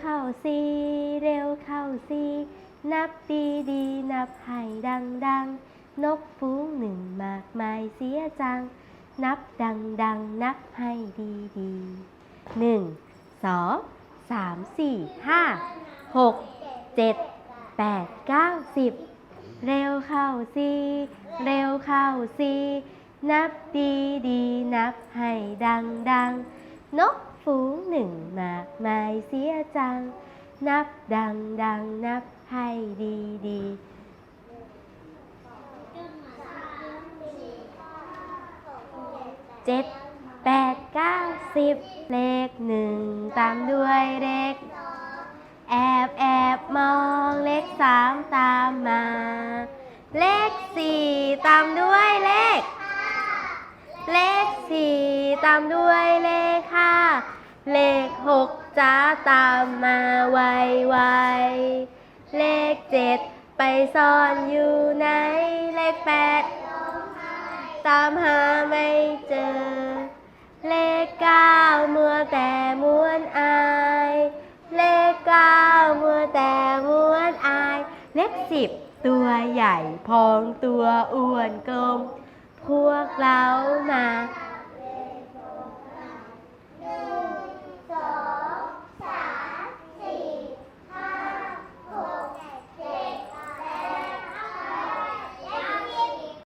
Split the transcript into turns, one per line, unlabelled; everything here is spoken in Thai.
เข้าสิเร็วเข้าสินับดีดีนับให้ดังดังนกฟูงหนึ่งมากมายเสียจัง นับดังดังนับให้ดีดีหนึ่งสองสามสี่ห้าหกเจ็ดแปดเก้าสิบเร็วเข้าสิเร็วเข้าสินับดีดีนับให้ดังดังนกูงหนึ่งมากมายเสียจัง นับดังดังนับให้ดีดีเจ็ดแปดเก้าสิบเลขหนึ่งตามด้วยเลขแอบแอบมองเลขสามตามมา เลขสี่ตามด้วยเลข เลขสี่ตามด้วยเลขห้า หกจ้าตามมาไวไวๆเลขเจ็ดไปซ่อนอยู่ไหนเลขแปดตามหาไม่เจอ เลขเก้ามัวแต่ม้วนอาย เลขเก้ามัวแต่ม้วนอาย เลขสิบตัวใหญ่พองตัวอ้วนกลม พวกเรามา